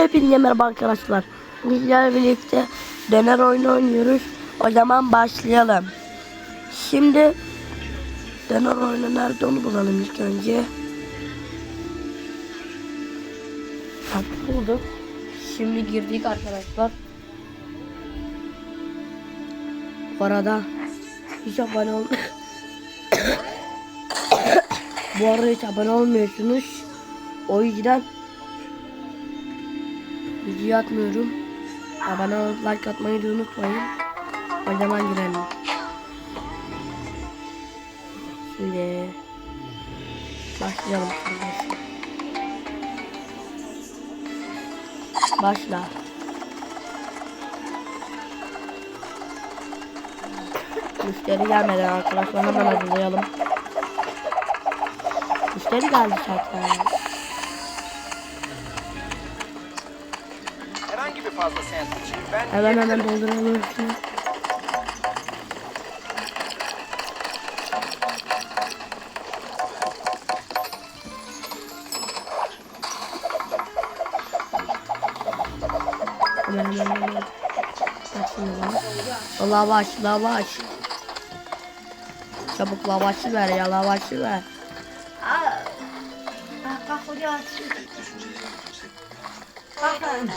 Hepinize merhaba arkadaşlar. Bizlerle birlikte döner oyunu oynuyoruz. O zaman başlayalım. Şimdi döner oyunu nerede onu bulalım ilk önce. Bak bulduk. Şimdi girdik arkadaşlar. Bu arada hiç abone ol Bu arada hiç abone olmuyorsunuz. O yüzden video atmıyorum. Abone olup like atmayı da unutmayın. O zaman girelim. Şimdi başlayalım. Başla. Müşteri gelmeden arkadaşlar hemen hazırlayalım. Müşteri geldi zaten. Bir fazla sandviç. Ben Hemen hemen dolduralım. şunu. Hemen hemen hemen. Bak şimdi bana. Lavaş lavaş. Çabuk lavaşı ver ya lavaşı ver. Bak bak oraya atıyor. Bak lan.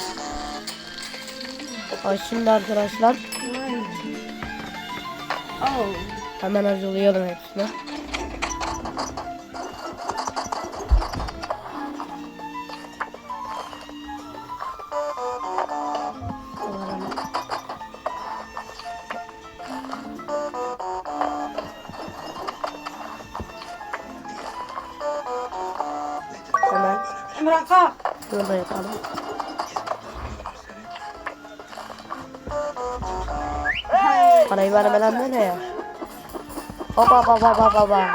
Şimdi arkadaşlar hemen hazırlayalım hepsini. Hemen Emrah kalk. şurada yapalım. Parayı vermeden nereye? Baba baba baba baba.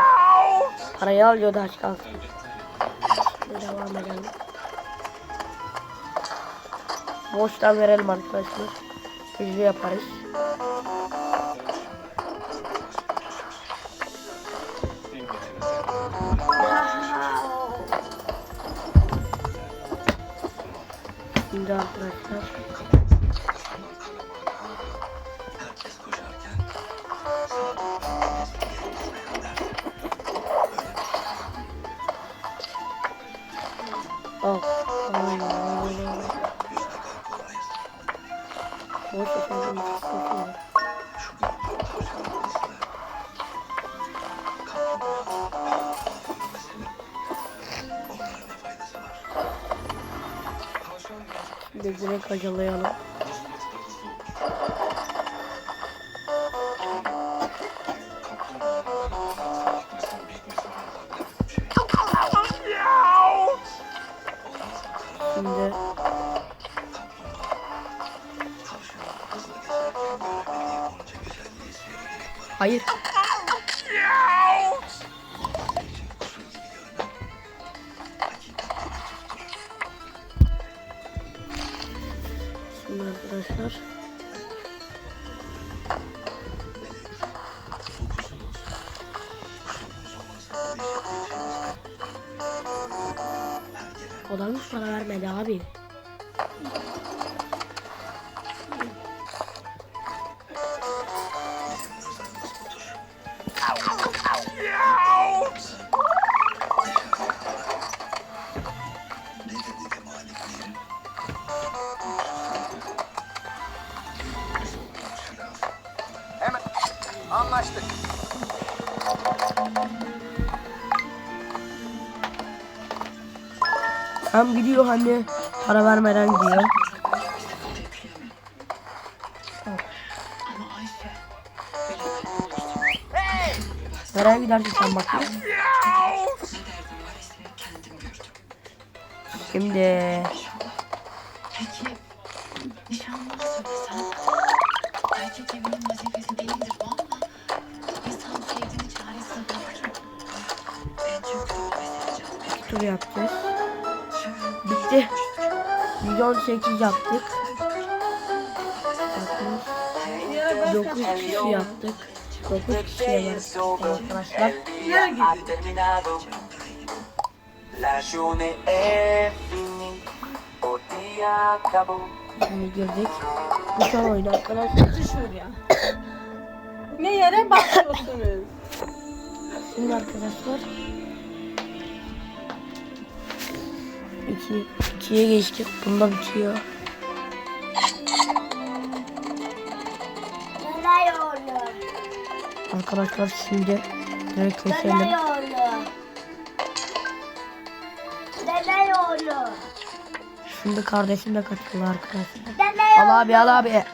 Parayı alıyor da aç kalsın. Devam edelim. Boştan verelim arkadaşlar. Hızlı yaparız. Şimdi arkadaşlar. Ay. Boş efendim. acalayalım. Hayır. Şimdi arkadaşlar hiç para vermedi abi. Hem gidiyor hani para vermeden gidiyor. Nereye gidersin sen bakayım? Şimdi Peki nişanlıma söylesen erkek evinin vazifesi değildir Milyon sekiz yaptık. Bakın. Dokuz kişi yaptık. Dokuz kişiye var arkadaşlar. Şimdi girdik. Bu son oyun arkadaşlar. Şuraya. ne yere bakıyorsunuz? Şimdi arkadaşlar. İki, ikiye geçtik. Bunda bitiyor. Neler oldu? Arkadaşlar şimdi direkt keselim. Neler oldu? Neler oldu? Şimdi kardeşim de katıldı arkadaşlar. Neler Al abi al abi.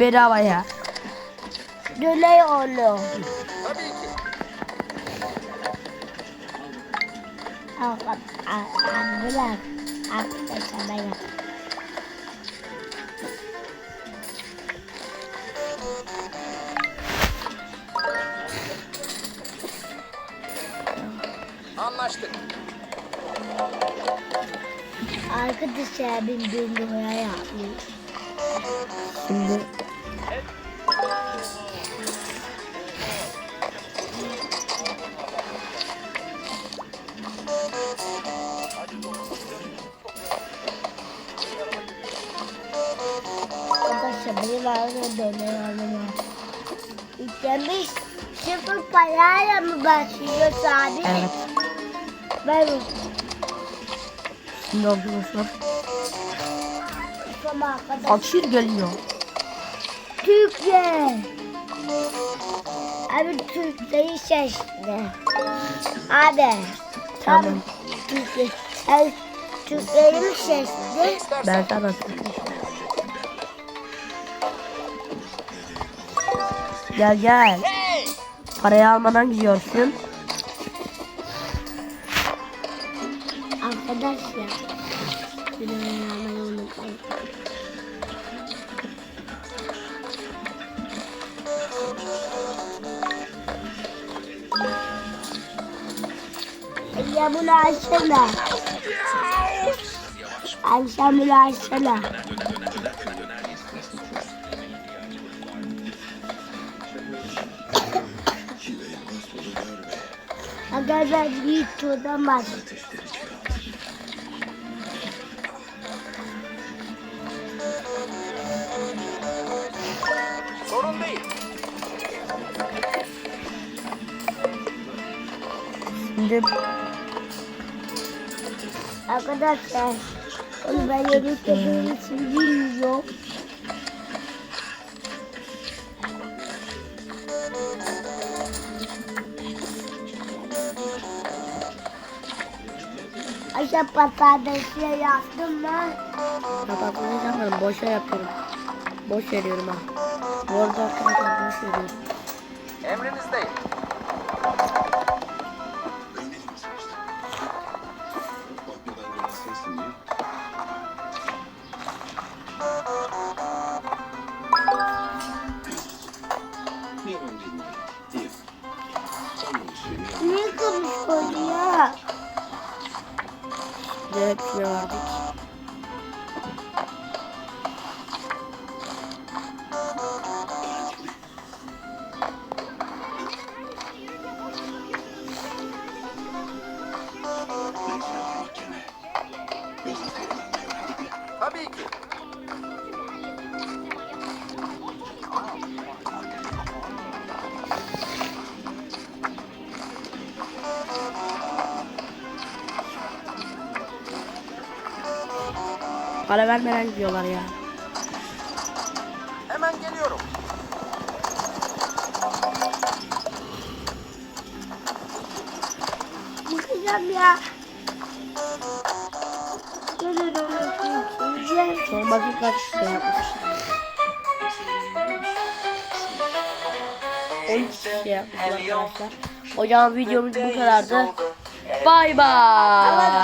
Bedava ya. Neler oldu? Tabii ki. Bırak. Arkadaşlar ben yap. Anlaştık. Arkadaşlar ben bingoya yapmış. Şimdi Arkadaşlar döner ağzıma. Yüklemiş sıfır parayla mı başlıyor abi? evet. Ben Şimdi arkadaşlar Ama arkadaşlar. fakir geliyor. Türkçe. Abi Türkçeyi seçti. Abi. Tamam. Türkçe. Abi Türkçeyi mi seçti? Ben sana atayım. Gel gel. Parayı almadan gidiyorsun. Ayarlamayı unutmayın. Ya bunu açsana. Ayşe bunu açsana. Arkadaşlar bir turdan. Sorun değil. Şimdi Arkadaşlar onu ben yemek yediğim için bilmiyorum. Aşağı patatesle yaptım ben. kapatmayı yapmadım. Boşa yapıyorum. Boş veriyorum ha. Bu arada arkadaşlar boş veriyorum. Emrinizdeyim. Hadi. Para vermeden gidiyorlar ya. Hemen geliyorum. Bakacağım ya. Son bakayım kaç şey yapmış. 13 şey yapmış arkadaşlar. O zaman videomuz bu kadardı. Bay bay.